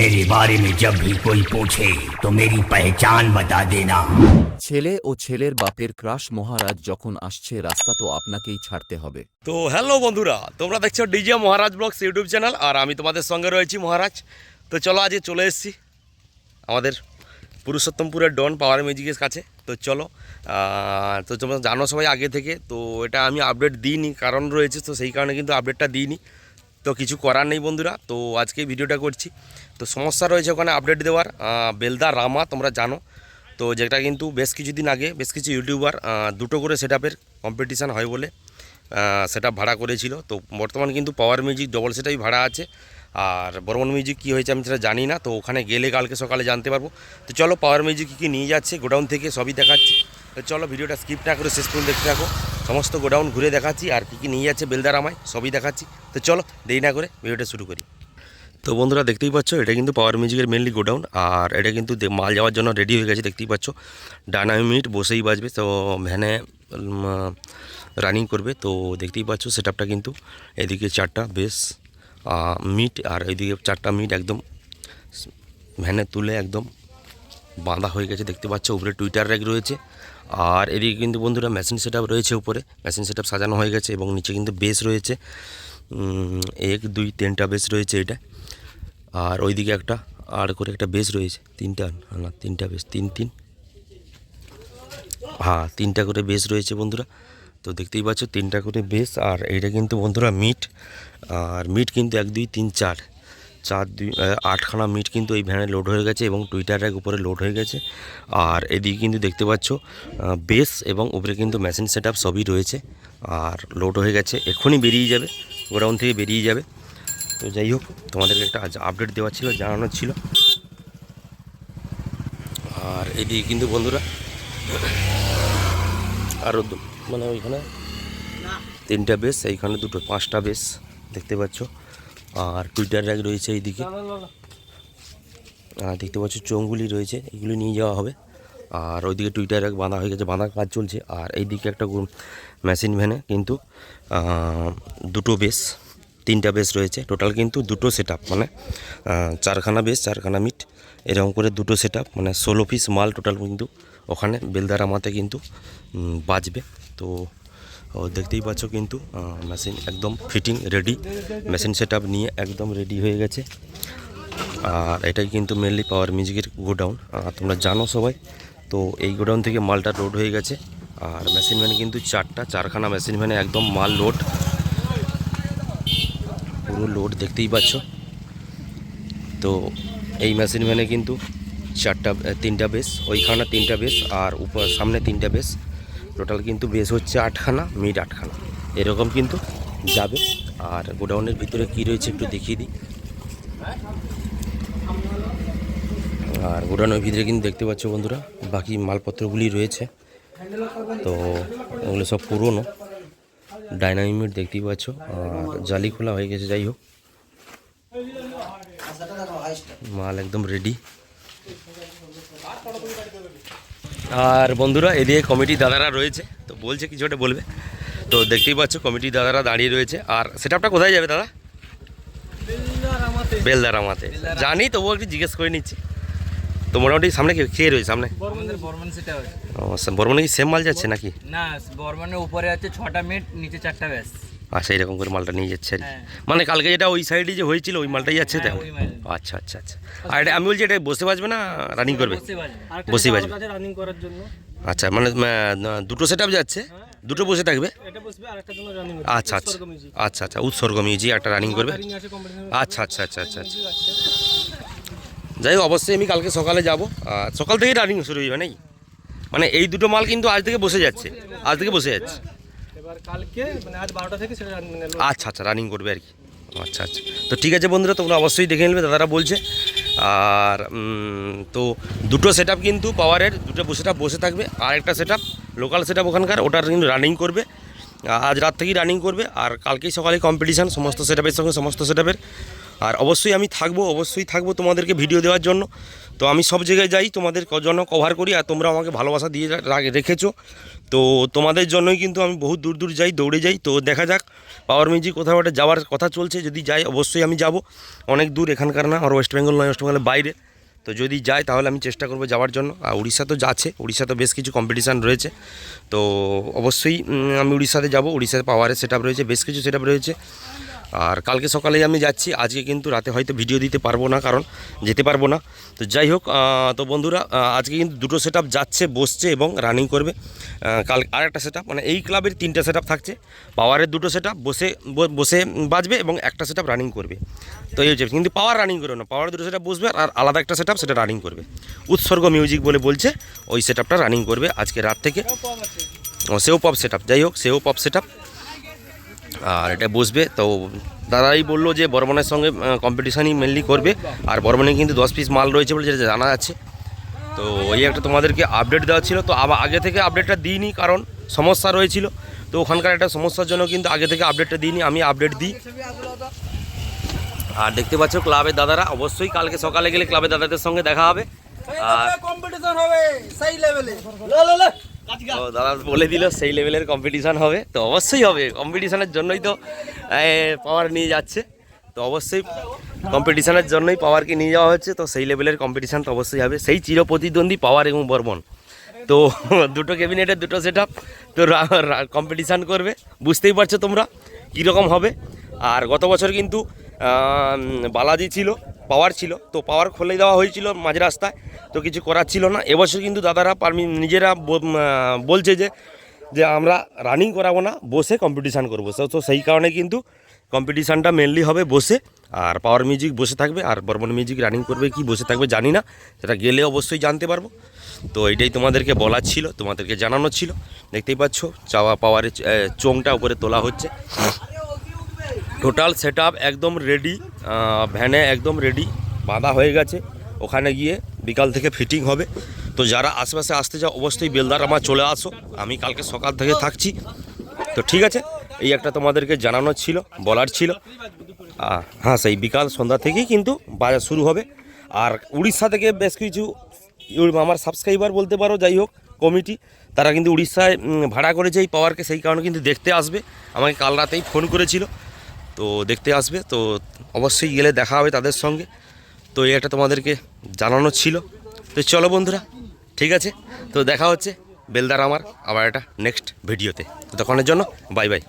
मेरे बारे में जब भी कोई पूछे तो मेरी पहचान बता देना ছেলে ও ছেলের বাপের ক্রাশ মহারাজ যখন আসছে রাস্তা তো আপনাকেই ছাড়তে হবে তো হ্যালো বন্ধুরা তোমরা দেখছো DJ Maharaj vlogs YouTube channel আর আমি তোমাদের সঙ্গে রয়েছি মহারাজ তো চলো আজকে চলে এসেছি আমাদের পুরুষোত্তমপুরের ডন পাওয়ার মিউজিকের কাছে তো চলো আহ, তো তোমরা জানো সবাই আগে থেকে তো এটা আমি আপডেট দিইনি কারণ রয়েছে তো সেই কারণে কিন্তু আপডেটটা দিইনি তো কিছু করার নেই বন্ধুরা, তো আজকে ভিডিওটা করছি। তো সমস্যা রয়েছে ওখানে আপডেট দেওয়ার বেলদা রামা তোমরা জানো। তো যেটা কিন্তু বেশ কিছুদিন আগে, বেশ কিছু ইউটিউবার দুটো করে সেট আপের কম্পিটিশান হয় বলে সেটা ভাড়া করেছিল। তো বর্তমান কিন্তু পাওয়ার মিউজিক ডবল সেটাই ভাড়া আছে। আর বর্মন মিউজিক কী হয়েছে আমি সেটা জানি না, তো ওখানে গেলে কালকে সকালে জানতে পারব। তো চলো পাওয়ার মিউজিক কী কী নিয়ে যাচ্ছে, গোডাউন থেকে সবই দেখাচ্ছি। তো চলো ভিডিওটা স্কিপ না করে শেষ পর্যন্ত দেখতে থাকো। সমস্ত গোডাউন ঘুরে দেখাচ্ছি, আর কী কী নিয়ে যাচ্ছে বেলদার আমায় সবই দেখাচ্ছি। তো চলো, দেরি না করে ভিডিওটা শুরু করি। তো বন্ধুরা, দেখতেই পাচ্ছ, এটা কিন্তু পাওয়ার মিউজিকের মেনলি গোডাউন, আর এটা কিন্তু মাল যাওয়ার জন্য রেডি হয়ে গেছে, দেখতেই পাচ্ছ। ডায়নামিট বসেই বাজবে, তো ভ্যানে রানিং করবে। তো দেখতেই পাচ্ছ সেটআপটা কিন্তু এদিকে চারটা, বেশ মিট আর এদিকে চারটা মিট একদম, ভ্যানে তুলে একদম বাঁধা হয়ে গেছে, দেখতে পাচ্ছ, উপরে টুইটার র্যাক রয়েছে। আর এদিকে কিন্তু বন্ধুরা মেশিন সেট রয়েছে উপরে। মেশিন সেট সাজানো হয়ে গেছে এবং নিচে কিন্তু বেস রয়েছে। এক, দুই, তিনটা বেস রয়েছে এটা। আর ওইদিকে একটা, আর করে একটা বেস রয়েছে। তিনটা, না, তিনটা বেস, তিন তিন। হ্যাঁ তিনটা করে বেস রয়েছে বন্ধুরা। তো দেখতেই পাচ্ছ, তিনটা করে বেস। আর এইটা কিন্তু বন্ধুরা মিট। আর মিট কিন্তু এক, দুই, তিন, চার। চার দুই আটখানা মিট কিন্তু এই ভ্যানে লোড হয়ে গেছে এবং টুইটার র্যাক উপরে লোড হয়ে গেছে। আর এদিকে কিন্তু দেখতে পাচ্ছ বেস এবং উপরে কিন্তু মেশিন সেট আপ সবই রয়েছে। আর লোড হয়ে গেছে এক্ষুনি বেরিয়ে যাবে গোডাউন থেকে বেরিয়ে যাবে। তো যাই হোক তোমাদেরকে একটা আজ আপডেট দেওয়া ছিল জানানোর ছিল। আর এদিকে কিন্তু বন্ধুরা আরও দু- মানে ওইখানে তিনটা বেস এইখানে দুটো পাঁচটা বেস দেখতে পাচ্ছ। আর টুইটার র্যাক রয়েছে এইদিকে। আর দেখতে পাচ্ছ চোঙগুলি রয়েছে এগুলো নিয়ে যাওয়া হবে। আর ওইদিকে টুইটার র্যাক বাঁধা হয়ে গেছে বাঁধার কাজ চলছে। আর এইদিকে একটা মেশিন ভ্যানে কিন্তু দুটো বেস তিনটা বেস রয়েছে। টোটাল কিন্তু দুটো সেট মানে চারখানা বেস চারখানা মিট এরকম করে দুটো সেট মানে ষোলো পিস মাল টোটাল কিন্তু ওখানে বেলদারামাতে কিন্তু উম, বাজবে। তো ও, দেখতেই পাচ্ছ কিন্তু মেশিন একদম ফিটিং রেডি মেশিন সেট নিয়ে একদম রেডি হয়ে গেছে। আর এটাই কিন্তু মেনলি পাওয়ার মিউজিকের গোডাউন। তোমরা জানো সবাই। তো এই গোডাউন থেকে মালটা লোড হয়ে গেছে। আর মেশিন ভ্যানে কিন্তু চারটা, চারখানা মেশিন ভ্যানে একদম মাল লোড পুরো লোড দেখতেই পাচ্ছ। তো এই মেশিন ভ্যানে কিন্তু চারটা, তিনটা বেস ওইখানে তিনটা বেস আর উপর, সামনে তিনটা বেস টোটাল কিন্তু বেস হচ্ছে আটখানা মিড আটখানা। এরকম কিন্তু যাবে। আর গোডাউনের ভিতরে কি রয়েছে একটু দেখিয়ে দিই। আর গোডাউনের ভিতরে কিন্তু দেখতে পাচ্ছ বন্ধুরা, বাকি মালপত্রগুলি রয়েছে। তো ওগুলো সব পুরনো। ডাইনামিট দেখতেই পাচ্ছ। আর জালি খোলা হয়ে গেছে, যাই হোক। মাল একদম রেডি আর বন্ধুরা এদিকে কমিটি দাদারা রয়েছে। তো বলছে কিছু একটা বলবে। তো দেখতেই পাচ্ছ কমিটি দাদারা দাঁড়িয়ে রয়েছে। আর সেটআপটা কোথায় যাবে দাদা? বেলদারামাতে। জানি তবুও একটু জিজ্ঞেস করে নিচ্ছি। তো মোটামুটি সামনে কে খেয়ে রয়েছে সামনে? সেটা বর্মনে কি সেম মাল যাচ্ছে নাকি? না বর্মানের উপরে আছে ছটা মিনিট নিচে চারটা ব্যাস। আচ্ছা এরকম করে মালটা নিয়ে যাচ্ছে আর হ্যাঁ। মানে কালকে যেটা ওই সাইডে যে হয়েছিল ওই মালটাই যাচ্ছে হ্যাঁ, মাল। আচ্ছা আচ্ছা আচ্ছা। আর এটা আমি বলছি এটা বসে বাজবে না রানিং করবে? বসে বাজবে। রানিং করার জন্য। আচ্ছা মানে দুটো সেট যাচ্ছে দুটো বসে থাকবে? আর আচ্ছা আচ্ছা আচ্ছা আচ্ছা উৎসর্গ মিউজিক একটা রানিং করবে? আচ্ছা আচ্ছা আচ্ছা আচ্ছা আচ্ছা। যাই হোক অবশ্যই আমি কালকে সকালে যাব। সকাল থেকেই রানিং শুরু হয়ে যাবে নাকি? মানে এই দুটো মাল কিন্তু আজ থেকে বসে যাচ্ছে। আজ থেকে বসে যাচ্ছে। মানে মানে আচ্ছা আচ্ছা রানিং করবে আর কি। আচ্ছা আচ্ছা। তো ঠিক আছে বন্ধুরা, তোমরা অবশ্যই দেখে নেবে, দাদারা বলছে। আর তো দুটো সেট কিন্তু পাওয়ারের দুটো সেট বসে থাকবে। আর একটা সেট লোকাল সেট ওখানকার, ওটার কিন্তু রানিং করবে। আজ রাত থেকেই রানিং করবে। আর কালকেই সকালে কম্পিটিশান সমস্ত সেট সঙ্গে, সমস্ত সেট আর অবশ্যই আমি থাকব, অবশ্যই থাকব তোমাদেরকে ভিডিও দেওয়ার জন্য। তো আমি সব জায়গায় যাই, তোমাদের জন্য কভার করি, আর তোমরা আমাকে ভালোবাসা দিয়ে রেখেছো। তো তোমাদের জন্যই কিন্তু আমি বহু দূর দূর যাই, দৌড়ে যাই। তো দেখা যাক পাওয়ার মিউজিক কোথাও একটা যাওয়ার কথা চলছে। যদি যাই, অবশ্যই আমি যাব। অনেক দূর এখানকার না আর ওয়েস্ট বেঙ্গল নয় ওয়েস্ট বেঙ্গলের বাইরে। তো যদি যাই, তাহলে আমি চেষ্টা করব যাওয়ার জন্য। আর উড়িষ্যা তো যাচ্ছে, উড়িষ্যা তো বেশ কিছু কম্পিটিশান রয়েছে। তো অবশ্যই আমি উড়িষ্যাতে যাব, উড়িষ্যাতে পাওয়ারের সেট রয়েছে, বেশ কিছু সেট রয়েছে। আর কালকে সকালেই আমি যাচ্ছি, আজকে কিন্তু রাতে হয়তো ভিডিও দিতে পারব না, কারণ যেতে পারব না। তো যাই হোক তো বন্ধুরা আজকে কিন্তু দুটো সেট যাচ্ছে, বসছে এবং রানিং করবে। কাল আর একটা সেট মানে এই ক্লাবের তিনটে সেট থাকছে। পাওয়ারের দুটো সেট বসে বসে বাজবে এবং একটা সেট রানিং করবে। তো এই হচ্ছে, কিন্তু পাওয়ার রানিং করবে না পাওয়ার দুটো সেট বসবে আর আলাদা একটা সেট সেটা রানিং করবে। উৎসর্গ মিউজিক বলে বলছে, ওই সেট রানিং করবে আজকে রাত থেকে। সেও পপ সেট যাই হোক, সেও পপ সেট আর এটা বসবে। তো দাদাই বলল যে বর্মনের সঙ্গে কম্পিটিশানই মেনলি করবে। আর বর্মনে কিন্তু দশ পিস মাল রয়েছে বলে যেটা জানা যাচ্ছে। তো এই একটা তোমাদেরকে আপডেট দেওয়া ছিল। তো আবার আগে থেকে আপডেটটা দিইনি কারণ সমস্যা রয়েছিল। তো ওখানকার একটা সমস্যার জন্য কিন্তু আগে থেকে আপডেটটা দিইনি আমি আপডেট দিই। আর দেখতে পাচ্ছ ক্লাবের দাদারা অবশ্যই কালকে সকালে গেলে ক্লাবের দাদাদের সঙ্গে দেখা হবে। আর কম্পিটিশন হবে সেই লেভেলে ও, দাদা বলে দিল সেই লেভেলের কম্পিটিশান হবে। তো অবশ্যই হবে। কম্পিটিশানের জন্যই তো পাওয়ার নিয়ে যাচ্ছে। তো অবশ্যই কম্পিটিশানের জন্যই পাওয়ারকে নিয়ে যাওয়া হচ্ছে। তো সেই লেভেলের কম্পিটিশান তো অবশ্যই হবে। সেই চির প্রতিদ্বন্দ্বী পাওয়ার এবং বর্মন। তো দুটো ক্যাবিনেটের দুটো সেট আপ তো কম্পিটিশান করবে। বুঝতেই পারছ তোমরা কীরকম হবে। আর গত বছর কিন্তু বালাজি ছিল। পাওয়ার ছিল, তো পাওয়ার খুলে দেওয়া হয়েছিল মাঝ রাস্তায়, তো কিছু করার ছিল না। এবছর কিন্তু দাদারা পারমি, নিজেরা বলছে যে যে আমরা রানিং করাবো না, বসে কম্পিটিশান করব। তো সেই কারণে কিন্তু কম্পিটিশানটা মেনলি হবে বসে, আর পাওয়ার মিউজিক বসে থাকবে, আর বর্মন মিউজিক রানিং করবে কি বসে থাকবে জানি না, সেটা গেলে অবশ্যই জানতে পারব। তো এটাই তোমাদেরকে বলার ছিল, তোমাদেরকে জানানো ছিল। দেখতেই পাচ্ছ চাওয়া পাওয়ারের চোংটা উপরে তোলা হচ্ছে। টোটাল সেট একদম রেডি ভ্যানে একদম রেডি বাঁধা হয়ে গেছে। ওখানে গিয়ে বিকাল থেকে ফিটিং হবে। তো যারা আশেপাশে আসতে চাও, অবশ্যই বেলদার আমার চলে আসো। আমি কালকে সকাল থেকে থাকছি। তো ঠিক আছে, এই একটা তোমাদেরকে জানানোর ছিল, বলার ছিল। হ্যাঁ সেই বিকাল সন্ধ্যা থেকেই কিন্তু বাজার শুরু হবে। আর উড়িষ্যা থেকে বেশ কিছু আমার সাবস্ক্রাইবার বলতে পারো, যাই হোক কমিটি তারা কিন্তু উড়িষ্যায় ভাড়া করেছে এই পাওয়ারকে সেই কারণে কিন্তু দেখতে আসবে। আমাকে কাল রাতেই ফোন করেছিল। তো দেখতে আসবে, তো অবশ্যই গেলে দেখা হবে তাদের সঙ্গে। তো এটা তোমাদেরকে জানানো ছিল। তো চলো বন্ধুরা, ঠিক আছে? তো দেখা হচ্ছে। বেলদার আমার আবার এটা নেক্সট ভিডিওতে তখনের জন্য বাই বাই